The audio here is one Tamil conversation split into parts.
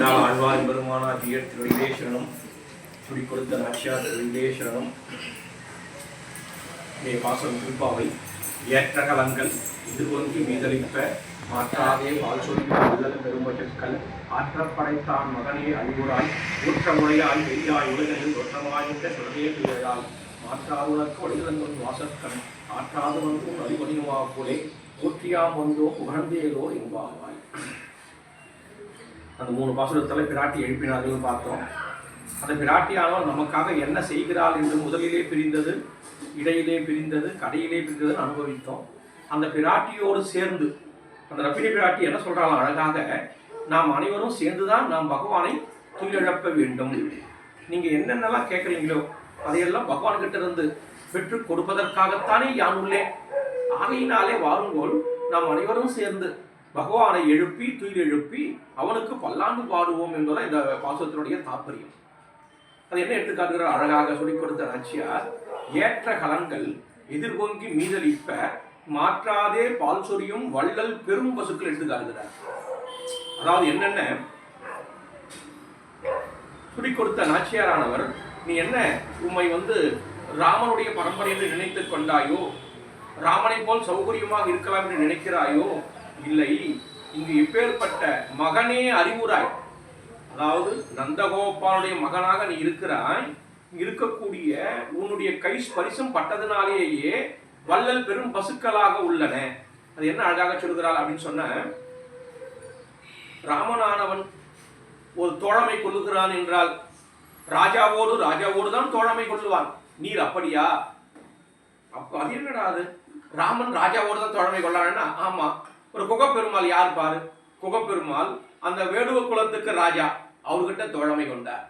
நாள் ஆழ்வார் பெருமானா ஜியர் திருவிதேஸ்வரனும் துடி கொடுத்த நாச்சியார் திருவிதேஸ்வரனும் மே பாசம் திருப்பாவை. ஏற்ற கலங்கள். இது இதுவொன்றி மீதளிப்ப மாற்றாதே பால் சொல்லி அல்லது பெரும்பற்றுக்கள் ஆற்றப்படைத்தான் மகனே அறிவுராய் ஊற்றமுறையாய் வெய்யாய் உலகில் தோற்றமாயின்ற சுரதே துயரால் மாற்றாவுனக்கு வடிவந்தன் வாசற்கண். ஆற்றாது ஒன்றும் அறிவணியுமா போலே. ஊற்றியாம் வந்தோ புகழ்ந்தேலோ என்பாவாய். அந்த மூணு பாசுரத்தில் பிராட்டி எழுப்பினார்கள் பார்த்தோம். அந்த பிராட்டியானவர் நமக்காக என்ன செய்கிறாள் என்று முதலிலே பிரிந்தது இடையிலே பிரிந்தது கடையிலே பிரிந்தது அனுபவித்தோம். அந்த பிராட்டியோடு சேர்ந்து அந்த ரப்பினி பிராட்டி என்ன சொல்கிறாலும் அழகாக நாம் அனைவரும் சேர்ந்துதான் நாம் பகவானை துயிலிழப்ப வேண்டும். நீங்கள் என்னென்னலாம் கேட்குறீங்களோ அதையெல்லாம் பகவான் கிட்ட இருந்து பெற்று கொடுப்பதற்காகத்தானே யான் உள்ளே. ஆகையினாலே வாருங்கோல் நாம் அனைவரும் சேர்ந்து பகவானை எழுப்பி துயில் எழுப்பி அவனுக்கு பல்லாண்டு பாடுவோம் என்பதுதான் இந்த பாசுரத்தினுடைய தாற்பயம். அது என்ன எடுத்துக்காட்டுகிற அழகாக சொல்லிக் கொடுத்த நாச்சியார் ஏற்ற கலன்கள் எதிர்கொங்கி இப்ப மாற்றாதே பால் சொரியும் வள்ளல் பெரும் பசுக்கள் எடுத்துக்காட்டுகிறார் அதாவது என்னென்ன? சொல்லிக் கொடுத்த நாச்சியாரானவர் நீ என்ன உம்மை வந்து ராமனுடைய பரம்பரை என்று நினைத்துக் கொண்டாயோ? ராமனை போல் சௌகரியமாக இருக்கலாம் என்று நினைக்கிறாயோ? இல்லை. இங்கு இப்பேற்பட்ட மகனே அறிவுராய். அதாவது நந்தகோபாலுடைய மகனாக நீ இருக்கிறாய். இருக்கக்கூடிய உன்னுடைய கை ஸ்பரிசம் பட்டதினாலேயே வள்ளல் பெரும் பசுக்களாக உள்ளன. அது என்ன அழகாக சொல்கிறாள் அப்படின்னு சொன்ன ராமனானவன் ஒரு தோழமை கொள்ளுகிறான் என்றால் ராஜாவோடு ராஜாவோடு தான் தோழமை கொள்ளுவான். நீர் அப்படியா? அப்போ அது என்னடா அது? ராமன் ராஜாவோடு தான் தோழமை கொள்ளான்னா ஆமா ஒரு குகப்பெருமாள் யார் பாரு? குகப்பெருமாள் அந்த வேடுவ குலத்துக்கு ராஜா. அவர்கிட்ட தோழமை கொண்டார்.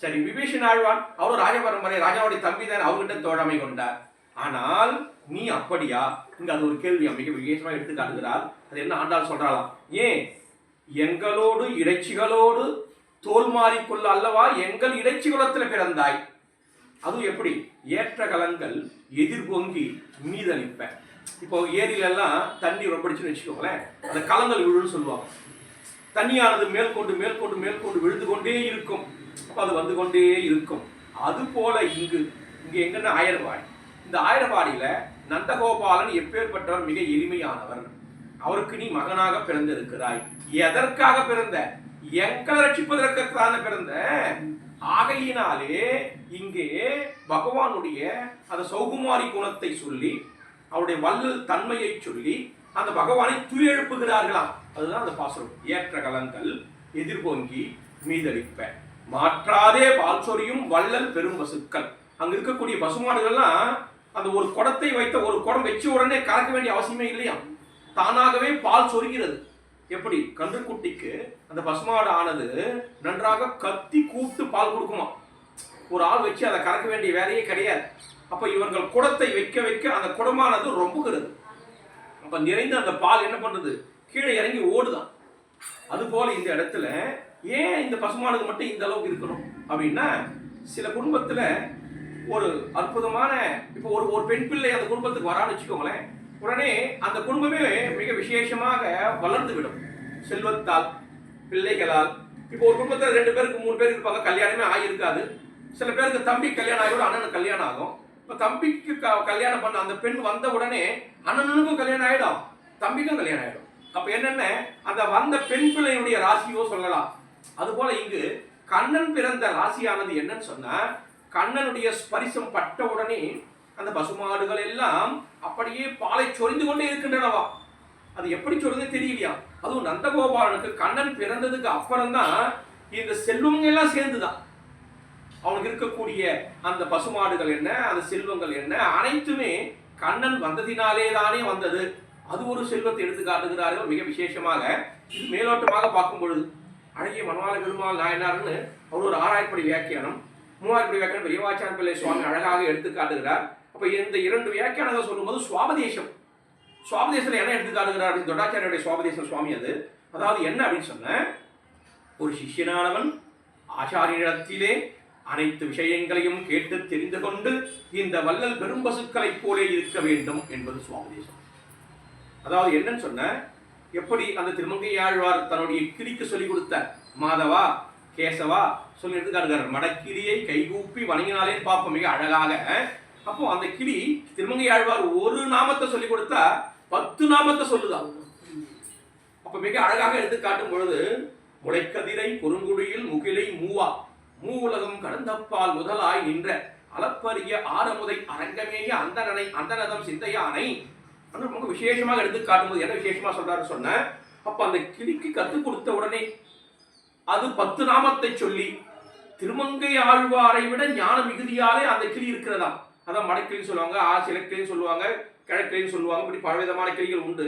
சரி விபீஷன் ஆழ்வான் அவரும் ராஜ பரம்பரை ராஜாவுடைய தம்பி தான் அவர்கிட்ட தோழமை கொண்டார். ஆனால் நீ அப்படியா? இங்க அது ஒரு கேள்வி மிக விசேஷமா எடுத்து காட்டுகிறார். அது என்ன ஆண்டாள் சொல்றாளாம்? ஏன்? எங்களோடு இடைச்சிகளோடு தோல் மாறிக்கொள்ள அல்லவா? எங்கள் இடைச்சி குலத்தில் பிறந்தாய். அதுவும் எப்படி? ஏற்ற கலங்கள் எதிர்பொங்கி மீதளிப்ப இப்போ ஏரியில எல்லாம் தண்ணி ரொம்படிச்சுன்னு வச்சுக்கோங்களேன் அந்த கலங்கள் விழுன்னு சொல்லுவாங்க. தண்ணியானது மேற்கொண்டு மேற்கொண்டு மேற்கொண்டு விழுந்து கொண்டே இருக்கும். அப்போ அது வந்து கொண்டே இருக்கும். அது போல இங்கு இங்கே எங்கன்னா ஆயர்வாடி. இந்த ஆயர்வாடியில நந்தகோபாலன் எப்பேற்பட்டவர்? மிக எளிமையானவர். அவருக்கு நீ மகனாக பிறந்திருக்கிறாய். எதற்காக பிறந்த? எங்களை ரட்சிப்பதற்கான பிறந்த. ஆகையினாலே இங்கே பகவானுடைய அந்த சௌகுமாரி குணத்தை சொல்லி அவருடைய வல்லல் தன்மையை சொல்லி அந்த பகவானை துயெழுப்புகிறார்களாம் அதுதான் அந்த பாசுரம். ஏற்ற கலங்கள் எதிர்பொங்கி மீதளிப்ப. மாற்றாதே பால் சொரியும் வள்ளல் பெரும் பசுக்கள். அங்க இருக்கக்கூடிய பசுமாடுகள்லாம் அந்த ஒரு குடத்தை வைத்த ஒரு குடம் வச்ச உடனே கறக்க வேண்டிய அவசியமே இல்லையா? தானாகவே பால் சொரிகிறது. எப்படி? கன்றுக்குட்டிக்கு அந்த பசுமாடு ஆனது நன்றாக கத்தி கூப்பிட்டு பால் கொடுக்குமா? ஒரு ஆள் வச்சு அதை கறக்க வேண்டிய வேலையே கிடையாது. அப்ப இவர்கள் குடத்தை வைக்க வைக்க அந்த குடமானது ரொம்புகிறது. அப்ப நிறைந்த அந்த பால் என்ன பண்றது? கீழே இறங்கி ஓடுதான். அது போல இந்த இடத்துல ஏன் இந்த பசுமானது மட்டும் இந்த அளவுக்கு இருக்கணும்? அப்படின்னா சில குடும்பத்துல ஒரு அற்புதமான இப்போ ஒரு ஒரு பெண் பிள்ளை அந்த குடும்பத்துக்கு வரான்னு வச்சுக்கோங்களேன். உடனே அந்த குடும்பமே மிக விசேஷமாக வளர்ந்து விடும் செல்வத்தால் பிள்ளைகளால். இப்போ ஒரு குடும்பத்தில் ரெண்டு பேருக்கு மூணு பேர் இருப்பாங்க கல்யாணமே ஆகியிருக்காது சில பேருக்கு தம்பி கல்யாணம் ஆகிவிடும் அண்ணனுக்கு கல்யாணம் ஆகும். இப்போ தம்பிக்கு க- கல்யாணம் பண்ண அந்த பெண் வந்த உடனே அண்ணனுக்கும் கல்யாணம் ஆகிடும் தம்பிக்கும் கல்யாணம் ஆகிடும் அப்போ என்னென்ன? அந்த வந்த பெண் பிள்ளையுடைய ராசியோ சொல்லலாம். அதுபோல இங்கு கண்ணன் பிறந்த ராசியானது என்னன்னு சொன்னா கண்ணனுடைய ஸ்பரிசம் பட்ட உடனே அந்த பசுமாடுகள் எல்லாம் அப்படியே பாலை சொரிந்து கொண்டே இருக்கின்றனவா? அது எப்படி சொல்றது தெரியலையா? அதுவும் நந்தகோபாலனுக்கு கண்ணன் பிறந்ததுக்கு அப்புறம்தான் இந்த செல்வங்க எல்லாம் சேர்ந்துதான். அவனுக்கு இருக்கக்கூடிய அந்த பசுமாடுகள் என்ன அந்த செல்வங்கள் என்ன அனைத்துமே கண்ணன் வந்ததினாலே தானே வந்தது. அது ஒரு செல்வத்தை எடுத்து காட்டுகிறார்கள். மிக விசேஷமாக இது மேலோட்டமாக பார்க்கும் பொழுது அழகிய மனவாள பெருமாள் நாயனார்னு அவர் ஒரு ஆறாயிரப்படி வியாக்கியானம் மூவாயிரப்படி வியாக்கியானம் பெரியவாச்சான் பிள்ளை சுவாமி அழகாக எடுத்து காட்டுகிறார். அப்ப இந்த இரண்டு வியாக்கியானங்கள் சொல்லும்போது சுவாபதேசம். சுவாபதேசத்தில் என்ன எடுத்து காட்டுகிறார் அப்படின்னு தொட்டாச்சாரியுடைய சுவாபதேசம் சுவாமி அது. அதாவது என்ன அப்படின்னு சொன்ன ஒரு சிஷ்யனானவன் ஆச்சாரியனிடத்திலே அனைத்து விஷயங்களையும் கேட்டு தெரிந்து கொண்டு இந்த வள்ளல் பெரும் பசுக்களைப் போலே இருக்க வேண்டும் என்பது சுவாபதேசம் அதாவது என்னன்னு சொன்ன எப்படி அந்த திருமங்கையாழ்வார் தன்னுடைய கிளிக்கு சொல்லிக் கொடுத்த மாதவா கேசவா சொல்லி எடுத்துக்காட்டுகிறார். மடக்கிளியை கைகூப்பி வணங்கினாலே பார்ப்போம் மிக அழகாக. அப்போ அந்த கிளி திருமங்கை ஆழ்வார் ஒரு நாமத்தை சொல்லி கொடுத்தா பத்து நாமத்தை சொல்லுதான் அப்ப மிக அழகாக எடுத்து காட்டும் பொழுது முளைக்கதிரை குறுங்குடியில் முகிலை மூவா மூ உலகம் கடந்தப்பால் முதலாய் நின்ற அளப்பரிய ஆரமுதை அரங்கமேய அந்தனனை அந்தனதம் சிந்தையானை. ரொம்ப விசேஷமாக எடுத்து காட்டும்போது என்ன விசேஷமா சொல்றாரு சொன்ன? அப்ப அந்த கிளிக்கு கற்றுக் கொடுத்த உடனே அது பத்து நாமத்தை சொல்லி திருமங்கை ஆழ்வாரை விட ஞான மிகுதியாலே அந்த கிளி இருக்கிறதாம். அதான் மடக்கிளின்னு சொல்லுவாங்க ஆசிலக்கிளின்னு சொல்லுவாங்க கிழக்கிளின்னு சொல்லுவாங்க இப்படி பலவிதமான கிளிகள் உண்டு.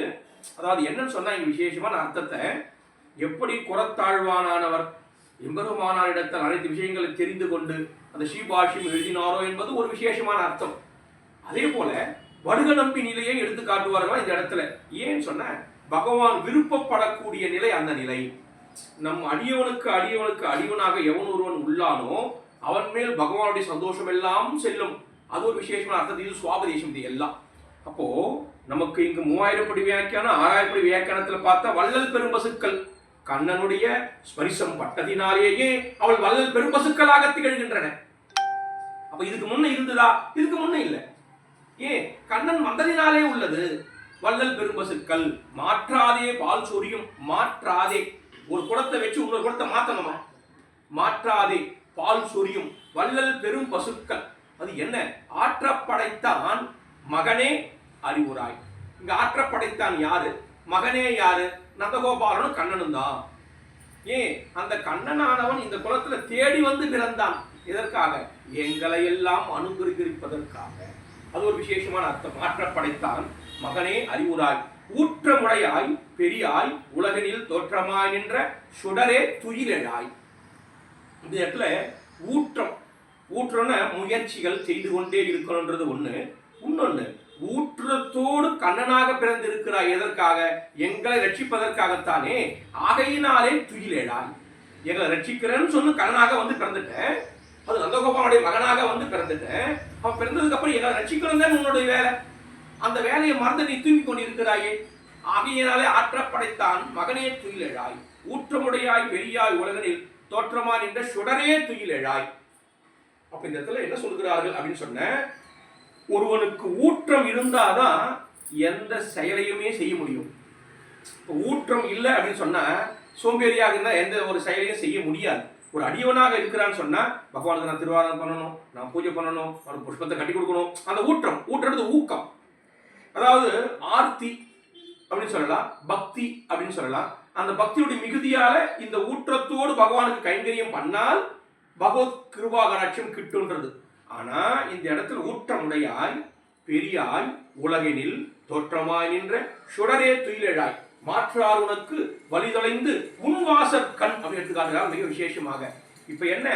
அதாவது என்னன்னு சொன்னா இங்க விசேஷமான அர்த்தத்தை எப்படி குரத்தாழ்வானவர் எம்பெருமானாரிடத்தில் அனைத்து விஷயங்களை தெரிந்து கொண்டு அந்த ஸ்ரீபாஷ்யம் எழுதினாரோ என்பது ஒரு விசேஷமான அர்த்தம். அதே போல வடுக நம்பி நிலையை எடுத்து காட்டுவார்களா இந்த இடத்துல. ஏன்னு சொன்ன பகவான் விருப்பப்படக்கூடிய நிலை அந்த நிலை. நம் அடியவனுக்கு அடியவனுக்கு அடியவனாக எவன் ஒருவன் உள்ளானோ அவன் மேல் பகவானுடைய சந்தோஷம் எல்லாம் செல்லும். அது ஒரு விசேஷமான அர்த்தத்தில் இது சுவாபதேசம் இது எல்லாம். அப்போ நமக்கு இங்கு மூவாயிரம் படி வியாக்கியானம் ஆறாயிரம் படி வியாக்கியானத்துல பார்த்தா வள்ளல் பெரும்பசுக்கள். கண்ணனுடைய ஸ்பரிசம் பட்டதினாலேயே அவள் வள்ளல் பெரும்பசுக்களாக திகழ்கின்றன. அப்ப இதுக்கு முன்ன இருந்ததா? இதுக்கு முன்ன இல்லை. ஏன் கண்ணன் வந்ததினாலே உள்ளது. வள்ளல் பெரும்பசுக்கள் மாற்றாதே பால் சொரியும் மாற்றாதே. ஒரு குடத்தை வச்சு இன்னொரு குடத்தை மாத்தணுமா? மாற்றாதே பால் சொரியும் வள்ளல் பெரும் பசுக்கள். அது என்ன? ஆற்றப்படைத்தான் மகனே அறிவுராய். இங்க ஆற்றப்படைத்தான் யாரு? மகனே யாரு? நந்தகோபாலனும் கண்ணனும் தான். ஏன்? அந்த கண்ணனானவன் இந்த குலத்துல தேடி வந்து பிறந்தான். எதற்காக? எங்களை எல்லாம் அனுகிரகிப்பதற்காக அது ஒரு விசேஷமான அர்த்தம். மாற்றப்படைத்தான் மகனே அறிவுராய். ஊற்றமுடையாய் பெரியாய் உலகனில் தோற்றமாய் நின்ற சுடரே துயிலழாய். இந்த இடத்துல ஊற்றம். ஊற்றம்னா முயற்சிகள் செய்து கொண்டே இருக்கணுன்றது ஒன்று இன்னொன்று ஊற்றத்தோடு கண்ணனாக பிறந்திருக்கிறாய் எதற்காக? எங்களை ரட்சிப்பதற்காகத்தானே. ஆகையினாலே துயிலேடாய். எங்களை ரட்சிக்கிறேன்னு சொல்லி கண்ணனாக வந்து பிறந்துட்டேன். அது நந்தகோபாலுடைய மகனாக வந்து பிறந்துட்டேன். அவன் பிறந்ததுக்கு அப்புறம் எங்களை ரட்சிக்கணும் தான் உன்னுடைய வேலை. அந்த வேலையை மறந்து நீ தூங்கி கொண்டிருக்கிறாயே. ஆகையினாலே ஆற்றப்படைத்தான் மகனே துயிலெழாய் ஊற்றமுடையாய் பெரியாய் உலகனில் தோற்றமா நின்ற சுடரே துயிலெழாய் அப்ப இந்த இடத்துல என்ன சொல்கிறார்கள் அப்படின்னு சொன்ன ஒருவனுக்கு ஊற்றம் இருந்தாதான் எந்த செயலையுமே செய்ய முடியும். இப்போ ஊற்றம் இல்லை அப்படின்னு சொன்னா சோம்பேறியாக இருந்தால் எந்த ஒரு செயலையும் செய்ய முடியாது. ஒரு அடியவனாக இருக்கிறான்னு சொன்னா பகவானுக்கு நான் திருவாரணம் பண்ணணும் நான் பூஜை பண்ணணும் அவனுக்கு புஷ்பத்தை கட்டி கொடுக்கணும். அந்த ஊற்றம் ஊற்றுறது ஊக்கம். அதாவது ஆர்த்தி அப்படின்னு சொல்லலாம் பக்தி அப்படின்னு சொல்லலாம். அந்த பக்தியுடைய மிகுதியால இந்த ஊற்றத்தோடு பகவானுக்கு கைங்கரியம் பண்ணால் பகவத் கிருபா கடாட்சியம் கிட்டுன்றது. ஆனா இந்த இடத்துல ஊற்றமுடையாய் பெரியாய் உலகினில் தோற்றமாய் நின்ற சுடரே துயிலெழாய். மாற்றார் உனக்கு வழிதொலைந்து முன்வாசற் கண் அப்படி எடுத்துக்காட்டுறாங்க மிக விசேஷமாக. இப்ப என்ன?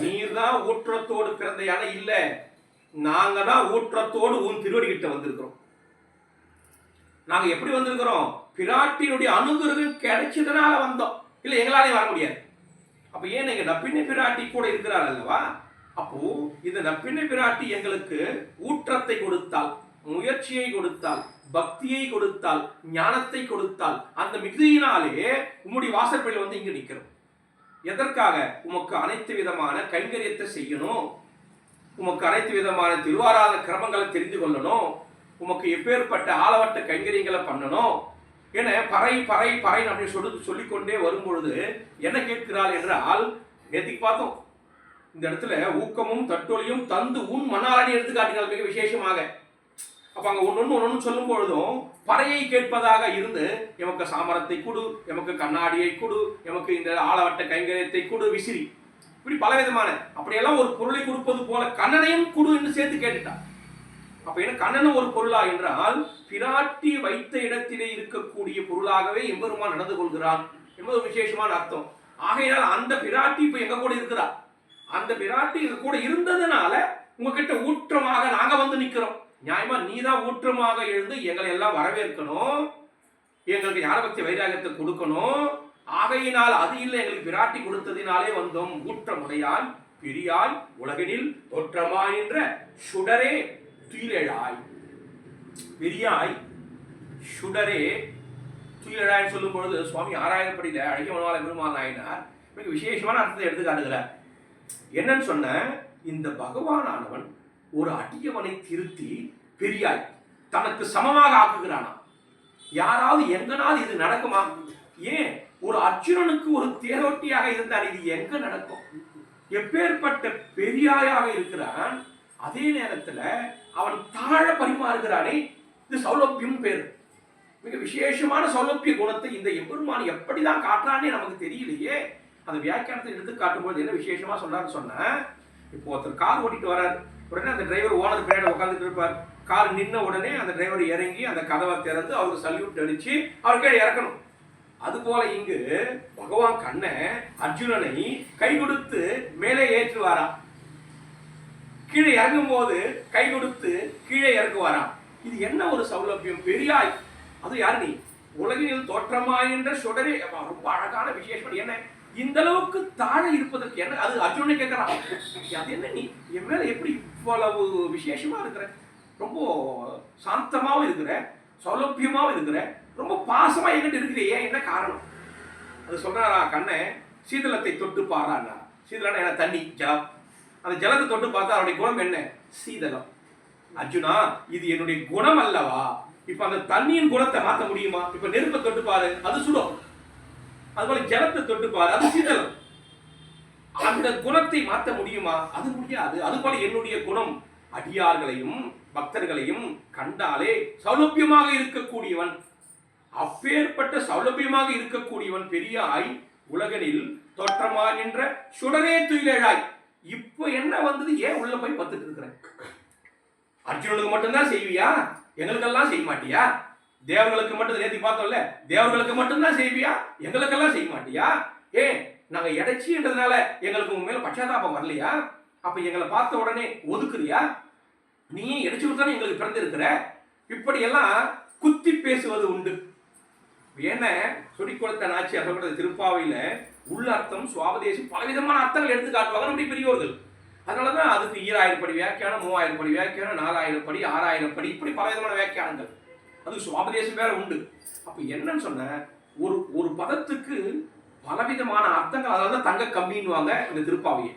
நீர் தான் ஊற்றத்தோடு பிறந்த யானை இல்ல. நாங்க தான் ஊற்றத்தோடு உன் திருவடி கிட்ட வந்திருக்கிறோம். நாங்க எப்படி வந்திருக்கிறோம்? பிராட்டியினுடைய அனுகிரகம் கிடைச்சதுனால வந்தோம். இல்ல எங்களாலே வர முடியாது. அப்ப ஏன் நீங்க நப்பிண்ணை பிராட்டி கூட இருக்கிறார் அல்லவா? அப்போ இந்த நப்பிணை பிராட்டி எங்களுக்கு ஊற்றத்தை கொடுத்தால் முயற்சியை கொடுத்தால் பக்தியை கொடுத்தால் ஞானத்தை கொடுத்தால் அந்த மிகுதியினாலே உம்முடைய வாசற்படியில் வந்து இங்கு நிற்கிறோம். எதற்காக? உமக்கு அனைத்து விதமான கைங்கரியத்தை செய்யணும். உமக்கு அனைத்து விதமான திருவாராத கிரமங்களை தெரிந்து கொள்ளணும். உமக்கு எப்பேற்பட்ட ஆளவட்ட கைங்கரியங்களை பண்ணணும். என பறை பறை பறை அப்படின்னு சொல்லி சொல்லிக்கொண்டே வரும்பொழுது என்ன கேட்கிறாள் என்றால் நேற்றுக்கு பார்த்தோம். இந்த இடத்துல ஊக்கமும் தட்டொலியும் தந்து உன் மணாலடி எடுத்து காட்டினாள் மிக விசேஷமாக. அப்ப அங்க ஒன்று ஒன்று சொல்லும் பொழுதும் பறையை கேட்பதாக இருந்து எமக்கு சாமரத்தை கொடு எமக்கு கண்ணாடியை கொடு எமக்கு இந்த ஆளவட்ட கைங்கரியத்தை கொடு விசிறி. இப்படி பலவிதமான அப்படியெல்லாம் ஒரு பொருளை கொடுப்பது போல கண்ணனையும் கொடு என்று சேர்த்து கேட்டுட்டான் அப்ப என்ன கண்ணனும் ஒரு பொருளா என்றால் பிராட்டி வைத்த இடத்திலே இருக்கக்கூடிய பொருளாகவே எம்பெருமான் நடந்து கொள்கிறான் என்பது ஒரு விசேஷமான அர்த்தம். ஆகையினால் அந்த பிராட்டி இப்ப எங்க கூட இருக்கிறா? அந்த பிராட்டி கூட இருந்ததுனால உங்ககிட்ட ஊற்றமாக நாங்க வந்து நிக்கிறோம். நியாயமா நீதான் ஊற்றமாக எழுந்து எங்களை எல்லாம் வரவேற்கணும். எங்களுக்கு ஞானபக்தி வைராகத்தை கொடுக்கணும். ஆகையினால் அது இல்லை எங்களுக்கு பிராட்டி கொடுத்ததினாலே வந்தோம். ஊற்றமுடையாய் பிரியால் உலகனில் தோற்றமாய் என்ற சுடரே துயிலெழாய். பெரியாய் சுடரே துயிலெழாய் சொல்லும் பொழுது சுவாமி ஆராயப்படியில அழகிய மனவாள பெருமாள் நாயனார் மிக விசேஷமான அர்த்தத்தை எடுத்து காட்டுகிறார் என்னன்னு சொன்ன இந்த பகவானானவன் ஒரு அடியவனை திருத்தி பெரியாய் தனக்கு சமமாக ஆக்குகிறானா யாராவது எங்கனாவது இது நடக்குமா? ஏன்? ஒரு அர்ஜுனனுக்கு ஒரு தேரோட்டியாக இருந்தால் இது எங்க நடக்கும்? எப்பேற்பட்ட பெரியாயாக இருக்கிறான் அதே நேரத்தில் அவன் தாழ பரிமாறுகிறானே இது சௌலபியம் பேர். மிக விசேஷமான சௌலபிய குணத்தை இந்த எம்பெருமான் எப்படிதான் காட்டுறானே நமக்கு தெரியலையே. அந்த வியாக்கியானத்தை எடுத்து காட்டும்போது என்ன விசேஷமா சொன்னார்னு சொன்னேன் இப்போ ஒருத்தர் கார் ஓட்டிட்டு வரார். உடனே அந்த டிரைவர் ஓனர் பின்னாடி உட்காந்துட்டு இருப்பார். கார் நின்ன உடனே அந்த டிரைவர் இறங்கி அந்த கதவை திறந்து அவருக்கு சல்யூட் அடிச்சு அவர் கீழே இறக்கணும். அதுபோல இங்கு பகவான் கண்ணன் அர்ஜுனனை கை கொடுத்து மேலே ஏற்றுவாராம் கீழே இறங்கும் போது கை கொடுத்து கீழே இறக்குவாராம் இது என்ன ஒரு சௌலபியம்? பெரியாய். அது யார் நீ? உலகில் தோற்றமாய் என்ற சுடரே. ரொம்ப அழகான விசேஷம். என்ன? இந்த அளவுக்கு தாழ இருப்பதற்கு என்ன? அது அர்ஜுனே கேட்கறான். அது என்ன நீ? என் மேல எப்படி இவ்வளவு விசேஷமா இருக்கிற? ரொம்ப சாந்தமாவும் இருக்கிற சௌலபியமாவும் இருக்கிற ரொம்ப பாசமா என்கிட்ட இருக்கிறியே என்ன காரணம்? அது சொல்றாரா கண்ணை சீதளத்தை தொட்டு பாரான்னா? சீதளம் என்ன? தண்ணி ஜலம். அந்த ஜலத்தை தொட்டு பார்த்தா அவருடைய குணம் என்ன? சீதளம் அர்ஜுனா இது என்னுடைய குணம் அல்லவா? இப்ப அந்த தண்ணியின் குணத்தை மாத்த முடியுமா? இப்ப நெருப்பை தொட்டு பாரு அது சுடும். அதுபோல ஜலத்தை தொட்டு பாரு அது சீதளம் அந்த குணத்தை மாற்ற முடியுமா? அது முடியாது. அதுபோல என்னுடைய குணம் அடியார்களையும் பக்தர்களையும் கண்டாலே சௌலபியமாக இருக்கக்கூடியவன். அப்பேற்பட்ட சௌலபியமாக இருக்கக்கூடியவன் பெரியாய் உலகனில் தோற்றமாகின்ற சுடரே துயிலேழாய். இப்போ என்ன வந்தது? ஏன் உள்ள போய் பத்துட்டு இருக்கிறேன்? அர்ஜுனனுக்கு மட்டும்தான் செய்வியா? எங்களுக்கெல்லாம் செய்ய மாட்டியா? தேவர்களுக்கு மட்டும் நேத்தி பார்த்தோம்ல தேவர்களுக்கு மட்டும்தான் செய்வியா? எங்களுக்கெல்லாம் செய்ய மாட்டியா? ஏ நாங்க இடைச்சின்றதுனால எங்களுக்கு உன் மேல பச்சாதாபம் வரலையா? அப்ப எங்களை பார்த்த உடனே ஒதுக்குறியா? நீ இடைச்சி தானே எங்களுக்கு பிறந்திருக்கிற? இப்படியெல்லாம் குத்தி பேசுவது உண்டு. என்ன சுடிக்குளத்த நாச்சி சொல்றது திருப்பாவையில உள்ளர்த்தம் சுவாபதேசம் பலவிதமான அர்த்தங்கள் எடுத்து காட்டுவாங்க நம்முடைய பெரியோர்கள். அதனாலதான் அதுக்கு ஈராயிரம் படி வியாக்கியானம் மூவாயிரம் படி வியாக்கியானம் நாலாயிரம் படி ஆறாயிரம் படி இப்படி பலவிதமான வியாக்கியானங்கள். அது சுவாபதேசம் வேற உண்டு. அப்ப என்னன்னு சொன்ன ஒரு ஒரு பதத்துக்கு பலவிதமான அர்த்தங்கள் அதாவது தங்க கம்பின்னுவாங்க இந்த திருப்பாவையை.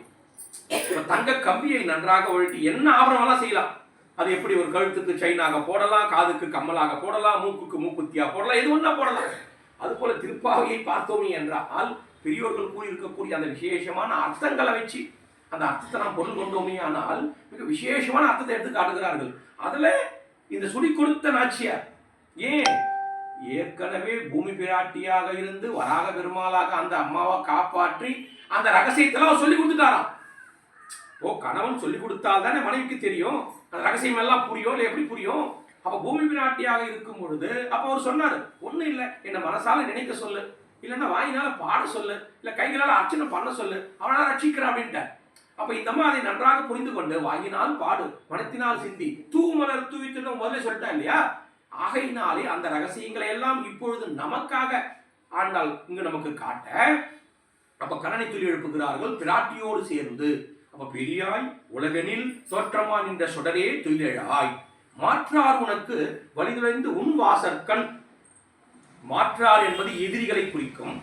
இப்ப தங்க கம்பியை நன்றாக ஒழட்டி என்ன ஆபரணம்லாம் செய்யலாம்? அது எப்படி ஒரு கழுத்துக்கு செயினாக போடலாம் காதுக்கு கம்மலாக போடலாம் மூக்குக்கு மூக்குத்தியா போடலாம் எது ஒன்றா போடலாம்? அது போல திருப்பாவையை பார்த்தோமே என்றால் பெரியோர்கள் கூறியிருக்கக்கூடிய அந்த விசேஷமான அர்த்தங்களை வச்சு அந்த அர்த்தத்தை நாம் பொருள் கொண்டோமே ஆனால் மிக விசேஷமான அர்த்தத்தை எடுத்து காட்டுகிறார்கள் அதுல இந்த சுடி கொடுத்த நாச்சியார் ஏன்? ஏற்கனவே பூமி பிராட்டியாக இருந்து வராக பெருமாளாக அந்த அம்மாவை காப்பாற்றி அந்த ரகசியத்தெல்லாம் அவர் சொல்லி கொடுத்துட்டாராம். ஓ கணவன் சொல்லி கொடுத்தால் தானே மனைவிக்கு தெரியும்? அந்த ரகசியம் எல்லாம் புரியும் இல்லை எப்படி புரியும்? அப்ப பூமி பிராட்டியாக இருக்கும் பொழுது அப்ப அவர் சொன்னாரு ஒன்றும் இல்லை என்ன மனசால நினைக்க சொல்லு. இல்லைன்னா வாயினால பாட சொல்லு. இல்ல கைகளால் அர்ச்சனை பண்ண சொல்லு. அவனால ரட்சிக்கிற அப்படின்ட்டார். அப்ப இந்த அம்மா அதை நன்றாக புரிந்து கொண்டு வாயினால் பாடு மனத்தினால் சிந்தி தூமலர் தூவித்துன்னு முதல்ல சொல்லிட்டா இல்லையா? ஆகையினாலே அந்த ரகசியங்களை எல்லாம் இப்பொழுது நமக்காக ஆண்டால் இங்கு நமக்கு காட்ட அப்ப கரணை துளி எழுப்புகிறார்கள் பிராட்டியோடு சேர்ந்து அப்ப பெரியாய் உலகனில் தோற்றமா நின்ற சுடரே துயிலழாய். மாற்றார் உனக்கு வலிதுழைந்து உன் வாசற்கண் மாற்றார் என்பது எதிரிகளை குறிக்கும்.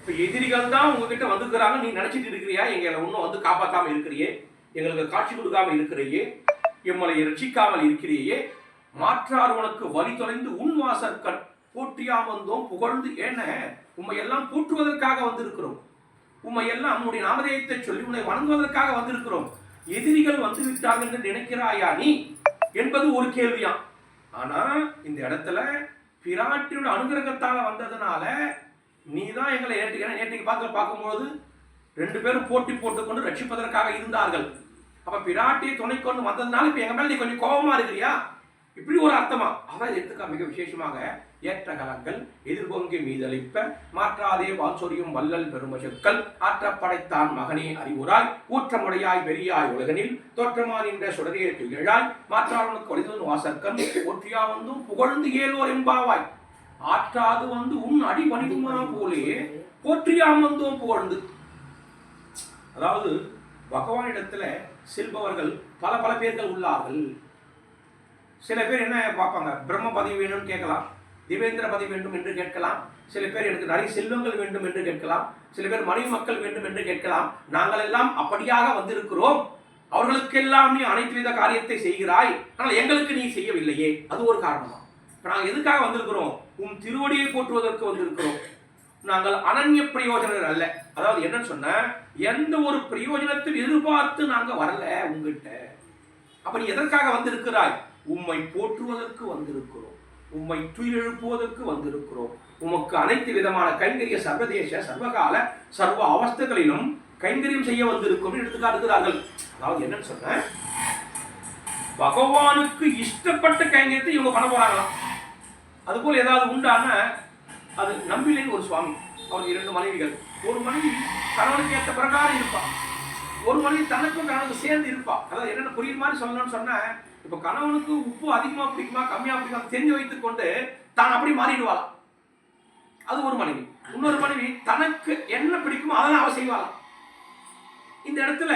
இப்ப எதிரிகள் தான் உங்ககிட்ட வந்துக்கிறாங்க நீ நினைச்சிட்டு இருக்கிறியா? எங்களை ஒன்றும் வந்து காப்பாற்றாம இருக்கிறியே? எங்களுக்கு காட்சி கொடுக்காம இருக்கிறையே? எம்மளை ரட்சிக்காமல் இருக்கிறையே? மாற்றார் உனக்கு வழி தொலைந்து உன் வாசற்கண் போற்றியா வந்தோம் புகழ்ந்து ஏன உம்மை எல்லாம் போற்றுவதற்காக வந்திருக்கிறோம். உம்மை எல்லாம் உன்னுடைய நாமதேயத்தை சொல்லி உன்னை வணங்குவதற்காக வந்திருக்கிறோம். எதிரிகள் வந்து விட்டார்கள் என்று நினைக்கிறாயா நீ? என்பது ஒரு கேள்வியாம் ஆனா இந்த இடத்துல பிராட்டியோட அனுகிரகத்தால வந்ததுனால நீ தான் எங்களை நேற்று ஏன்னா நேற்றைக்கு பார்க்க பார்க்கும்போது ரெண்டு பேரும் போட்டி போட்டுக்கொண்டு ரட்சிப்பதற்காக இருந்தார்கள். அப்ப பிராட்டியை துணை கொண்டு வந்ததுனால இப்ப எங்க மேல நீ கொஞ்சம் கோபமா இருக்கிறியா? இப்படி ஒரு அர்த்தமா? அதான் எடுத்துக்கா மிக விசேஷமாக? ஏற்ற கலங்கள் எதிர்பொங்கி மீதளிப்ப மாற்றாதே வான்சொரியும் வள்ளல் பெருமசுக்கள் ஆற்றப்படைத்தான் மகனே அறிவுராய் ஊற்றமுடையாய் பெரியாய் உலகனில் தோற்றமா நின்ற சுடரே துயிழாய் மாற்றாளனுக்கு ஒளிதன் வாசற்கன் ஒற்றியா வந்து புகழ்ந்து ஏலோர் என்பாவாய் ஆற்றாது வந்து உன் அடி பணிக்குமா போலே போற்றியாம் வந்தோம் புகழ்ந்து. அதாவது பகவானிடத்துல செல்பவர்கள் பல பல பேர்கள் உள்ளார்கள். சில பேர் என்ன பார்ப்பாங்க? பிரம்ம பதவி வேணும்னு கேட்கலாம். திவேந்திர பதவி வேண்டும் என்று கேட்கலாம். சில பேர் எனக்கு நிறைய செல்வங்கள் வேண்டும் என்று கேட்கலாம். சில பேர் மனைவி மக்கள் வேண்டும் என்று கேட்கலாம். நாங்கள் எல்லாம் அப்படியாக வந்திருக்கிறோம். அவர்களுக்கெல்லாம் நீ அனைத்து வித காரியத்தை செய்கிறாய். ஆனால் எங்களுக்கு நீ செய்யவில்லையே. அது ஒரு காரணமா? நாங்கள் எதுக்காக வந்திருக்கிறோம்? உன் திருவடியை போற்றுவதற்கு வந்திருக்கிறோம். நாங்கள் அனன்ய பிரயோஜனர் அல்ல. அதாவது என்னன்னு சொன்ன எந்த ஒரு பிரயோஜனத்தில் எதிர்பார்த்து நாங்கள் வரல உங்ககிட்ட. அப்ப நீ எதற்காக வந்திருக்கிறாய்? உம்மை போற்றுவதற்கு வந்திருக்கிறோம். உம்மை துயிலெழுப்புவதற்கு வந்திருக்கிறோம். உமக்கு அனைத்து விதமான கைங்கரிய சர்வதேச சர்வகால சர்வ அவஸ்தைகளிலும் கைங்கரியம் செய்ய வந்திருக்கும் எடுத்து காட்டுகிறார்கள் அதாவது என்னன்னு சொன்ன பகவானுக்கு இஷ்டப்பட்ட கைங்கரியத்தை இவங்க பண்ண போறாங்களாம் அதுபோல் ஏதாவது உண்டான அது நம்பிலேன்னு ஒரு சுவாமி அவர் இரண்டு மனைவிகள். ஒரு மனைவி கணவனுக்கு ஏற்ற பிரகாரம் இருப்பான் ஒரு மனைவி தனக்கும் கணவனுக்கு சேர்ந்து இருப்பா. அதாவது என்னென்ன புரியுற மாதிரி சொல்லணும்னு சொன்னா இப்போ கணவனுக்கு உப்பு அதிகமா பிடிக்குமா கம்மியா பிடிக்குமா தெரிஞ்சு வைத்துக் கொண்டு தான் அப்படி மாறிடுவாளாம். அது ஒரு மனைவி. இன்னொரு மனைவி தனக்கு என்ன பிடிக்குமோ அதெல்லாம் அவ செய்வாளாம். இந்த இடத்துல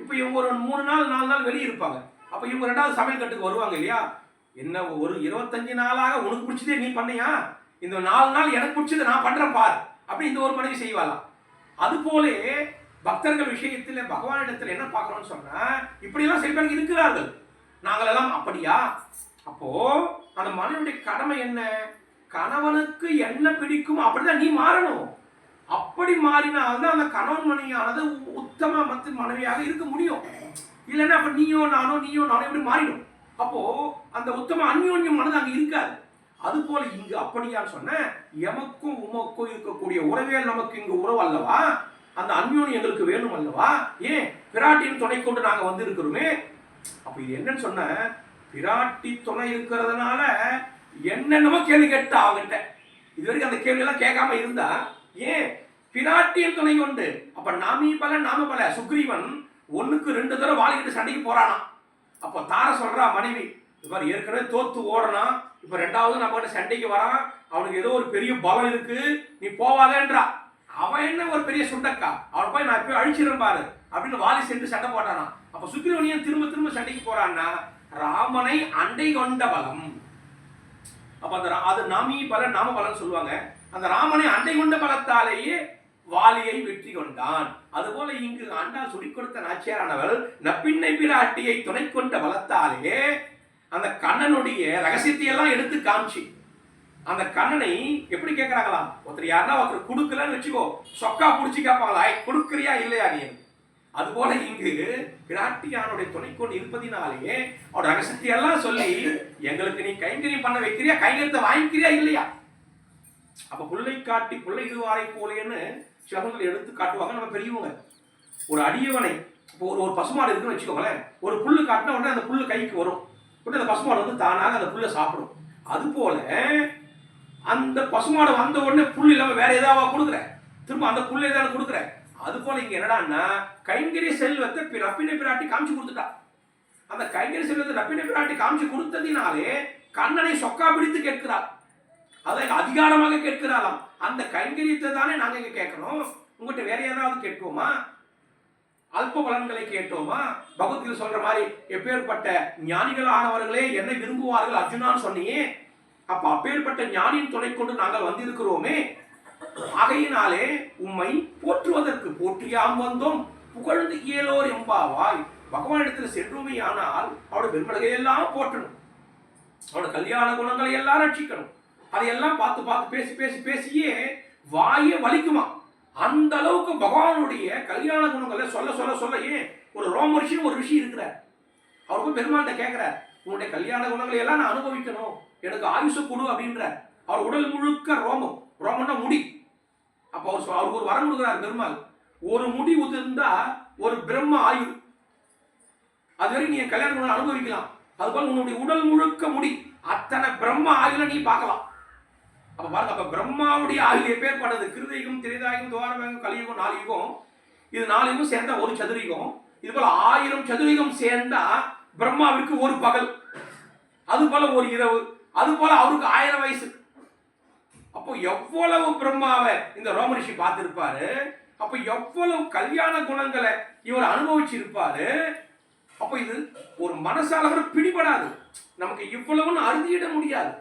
இப்போ இவங்க ஒரு மூணு நாள் நாலு நாள் வெளியே இருப்பாங்க. அப்போ இவங்க ரெண்டாவது சமையல் கட்டுக்கு வருவாங்க இல்லையா? என்ன ஒரு இருபத்தஞ்சு நாளாக உனக்கு பிடிச்சதே நீ பண்ணியா? இந்த நாலு நாள் எனக்கு பிடிச்சது நான் பண்றேன் பார் அப்படி இந்த ஒரு மனைவி செய்வாளாம். அது போலே பக்தர்கள் விஷயத்தில் பகவானிடத்தில் என்ன பார்க்கணும்னு சொன்னா இப்படியெல்லாம் சில பேருக்கு இருக்கிறார்கள். நாங்கள் எல்லாம் அப்படியா? அப்போ அந்த மனைவியுடைய கடமை என்ன? கணவனுக்கு என்ன பிடிக்குமோ அப்படிதான் நீ மாறணும். அப்படி மாறினால்தான் அந்த கணவன் மனைவியானது உத்தம மத்து மனைவியாக இருக்க முடியும். இல்லைன்னா அப்ப நீயோ நானோ நீயோ நானோ இப்படி மாறிடும். அப்போ அந்த உத்தம அந்யோன்யமானது அங்கே இருக்காது. அது போல இங்கு அப்படியான்னு சொன்ன எமக்கும் உமக்கும் இருக்கக்கூடிய உறவே நமக்கு இங்கு உறவு அல்லவா? அந்த அந்யோன்யம் எங்களுக்கு வேணும் அல்லவா? ஏன்? பிராட்டியின் துணை கொண்டு நாங்கள் வந்து இருக்கிறோமே அப்ப இது என்னன்னு சொன்ன பிராட்டி துணை இருக்கிறதுனால என்னென்னமோ கேள்வி கேட்டா அவங்கிட்ட இது வரைக்கும் அந்த கேள்வி எல்லாம் கேட்காம இருந்தா ஏன்? பிராட்டியின் துணை உண்டு. அப்ப நாமி பல நாம பல. சுக்ரீவன் ஒண்ணுக்கு ரெண்டு தடவை வாழிக்கிட்டு சண்டைக்கு போறானா அப்போ தார சொல்றா மனைவி இவர் ஏற்கனவே தோத்து ஓடனா இப்ப ரெண்டாவது நம்ம கிட்ட சண்டைக்கு வரான். அவனுக்கு ஏதோ ஒரு பெரிய பலம் இருக்கு. நீ போவாதேன்றா. அவன் என்ன ஒரு பெரிய சுண்டக்கா? அவன் போய் நான் போய் அழிச்சிருப்பாரு அப்படின்னு வாலி சென்று சண்டை போட்டானா அப்ப சுக்கிரவனியன் திரும்ப திரும்ப சண்டைக்கு போறான்னா ராமனை அண்டை கொண்ட பலம். அப்ப அந்த ரா- அது நாமி பல நாம பலன் சொல்லுவாங்க. அந்த ராமனை அண்டை கொண்ட பலத்தாலேயே வாலியை வெற்றி கொண்டான். அதுபோல இங்கு ஆண்டாள் சொல்லிக் கொடுத்த நாச்சியாரானவள் நப்பிண்ணை பிராட்டியை துணை கொண்ட பலத்தாலே அந்த கண்ணனுடைய ரகசியத்தை எல்லாம் எடுத்து காமிச்சு. அந்த கண்ணனை எப்படி கேட்கறாங்களாம் ஒருத்தர் யாருன்னா ஒருத்தர் கொடுக்கலன்னு வச்சுக்கோ சொக்கா பிடிச்சி கேட்பாங்களா கொடுக்குறியா இல்லையா நீ? அதுபோல இங்கு பிராட்டியானுடைய துணை கொண்டு இருப்பதினாலேயே அவரோட ரகசியத்தை எல்லாம் சொல்லி எங்களுக்கு நீ கைங்கரியம் பண்ண வைக்கிறியா? கைங்கரியத்தை வாங்கிக்கிறியா இல்லையா? அப்ப புள்ளை காட்டி புள்ளை இதுவாரை போலேன்னு சிவகங்கள் எடுத்து காட்டுவாங்க நம்ம பெரியவங்க. ஒரு அடியவனை இப்போ ஒரு ஒரு பசுமாடு இருக்குன்னு வச்சுக்கோங்களேன். ஒரு புல்லு காட்டினா உடனே அந்த புல்லு கைக்கு வரும். உடனே அந்த பசுமாடு வந்து தானாக அந்த புல்லை சாப்பிடும். அது போல அந்த பசுமாடு வந்த உடனே புல் இல்லாமல் வேற ஏதாவது கொடுக்குற. திரும்ப அந்த புல்லை ஏதாவது கொடுக்குற. அது போல இங்க என்னடான்னா கைங்கரி செல்வத்தை பி- ரப்பினை பிராட்டி காமிச்சு கொடுத்துட்டா. அந்த கைங்கரி செல்வத்தை ரப்பினை பிராட்டி காமிச்சு கொடுத்ததினாலே கண்ணனை சொக்கா பிடித்து கேட்கிறார் அதை அதிகாரமாக கேட்கிறாராம் அந்த கைங்கரியத்தை தானே நாங்க இங்க கேட்கிறோம். உங்ககிட்ட வேற ஏதாவது கேட்போமா? அல்ப பலன்களை கேட்டோமா? பகவத்கீதை சொல்ற மாதிரி எப்பேற்பட்ட ஞானிகளானவர்களே என்னை விரும்புவார்கள் அர்ஜுனான்னு சொன்னியே. அப்ப அப்பேற்பட்ட ஞானியின் துணை கொண்டு நாங்கள் வந்திருக்கிறோமே. ஆகையினாலே உம்மை போற்றுவதற்கு போற்றியாம் வந்தோம். புகழ்ந்து இயலோர் எம்பாவாய். பகவானிடத்தில் சென்றோமே ஆனால் அவனோட பெருமளகை எல்லாம் போற்றணும். அவனோட கல்யாண குணங்களை எல்லாம் ரட்சிக்கணும். அதையெல்லாம் பார்த்து பார்த்து பேசி பேசி பேசியே வாயே வலிக்குமா? அந்த அளவுக்கு பகவானுடைய கல்யாண குணங்களை சொல்ல சொல்ல சொல்ல ஏன் ஒரு ரோமரிஷின்னு ஒரு விஷயம் இருக்கிறார். அவர் போய் பெருமாள்கிட்ட கேட்கிறார் உன்னுடைய கல்யாண குணங்களை எல்லாம் நான் அனுபவிக்கணும். எனக்கு ஆயுசு கொடு அப்படின்ற அவர் உடல் முழுக்க ரோமம். ரோமன்னா முடி. அப்போ அவர் அவருக்கு ஒரு வரம் கொடுக்குறார் பெருமாள். ஒரு முடி உதிர்ந்தா ஒரு பிரம்ம ஆயுள். அது வரைக்கும் நீ கல்யாணம் பண்ண அனுபவிக்கலாம். அதுபோல் உன்னுடைய உடல் முழுக்க முடி. அத்தனை பிரம்ம ஆயுளை நீ பார்க்கலாம். அப்ப பாருங்க அப்ப பிரம்மாவுடைய ஆயுள் எப்பேற்பட்டது? கிருதயும் திரிதாயும் துவாரகம் கலியுகம் நாலியுகம் இது நாலியுகம் சேர்ந்தா ஒரு சதுரிகம் இது போல ஆயிரம் சதுரிகம் சேர்ந்தா பிரம்மாவிற்கு ஒரு பகல். அது போல ஒரு இரவு. அது போல அவருக்கு ஆயிரம் வயசு. அப்போ எவ்வளவு பிரம்மாவை இந்த ரோமரிஷி பார்த்திருப்பாரு? அப்போ எவ்வளவு கல்யாண குணங்களை இவர் அனுபவிச்சிருப்பாரு? அப்போ இது ஒரு மனசால கூட பிடிபடாது. நமக்கு இவ்வளவுன்னு அறுதியிட முடியாது.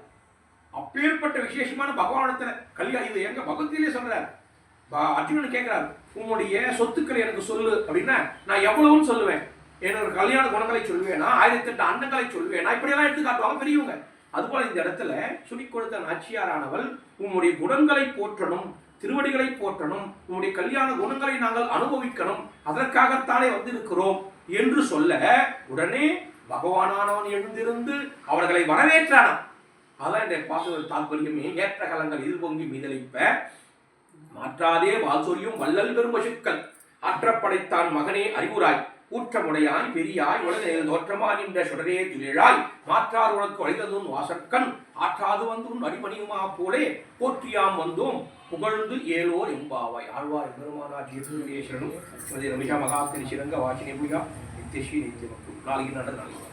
அப்பேற்பட்ட விசேஷமான பகவானத்தில் கல்யாணம் இது எங்க பகவத்திலே சொல்றாரு. அர்ஜுனன் கேட்கிறாரு உன்னுடைய சொத்துக்களை எனக்கு சொல்லு அப்படின்னா நான் எவ்வளவுன்னு சொல்லுவேன். என்னோட கல்யாண குணங்களை சொல்வேனா ஆயிரத்தி எட்டு அண்டங்களை சொல்வேனா இப்படியெல்லாம் எடுத்து காட்டுவாங்க பெரியவங்க. அதுபோல இந்த இடத்துல சொல்லிக் கொடுத்த நாச்சியாரானவள் உம்முடைய குணங்களை போற்றணும் திருவடிகளை போற்றணும் உம்முடைய கல்யாண குணங்களை நாங்கள் அனுபவிக்கணும் அதற்காகத்தானே வந்திருக்கிறோம் என்று சொல்ல உடனே பகவானானவன் எழுந்திருந்து அவர்களை வரவேற்றானான். அதான் இந்த பாசுகள் தாற்பயமே ஏற்ற கலங்கள் இது பொங்கி மீதளிப்ப மாற்றாதே வால்சொரியும் வள்ளல் பெரும் பசுக்கள் ஆற்றப்படைத்தான் மகனே அறிவுராய். ஊற்றமுடையாய் பெரியாய் உலகில் தோற்றமா நின்ற சுடரே துளிழாய். மாற்றார் உனக்கு வளைந்ததும் வாசற்கண் ஆற்றாது வந்தும் அடிமணியுமா போலே. போற்றியாம் வந்தோம் புகழ்ந்து ஏலோர் எம்பாவாய். ஆழ்வார் எம்பெருமானாட்சி சுந்தரேஸ்வரனும் ரமிஷா மகாத்திரி சிறங்க வாசினி பூஜா நித்தியஸ்ரீ நித்தியமக்கு நாளைக்கு நடந்த நாளைக்கு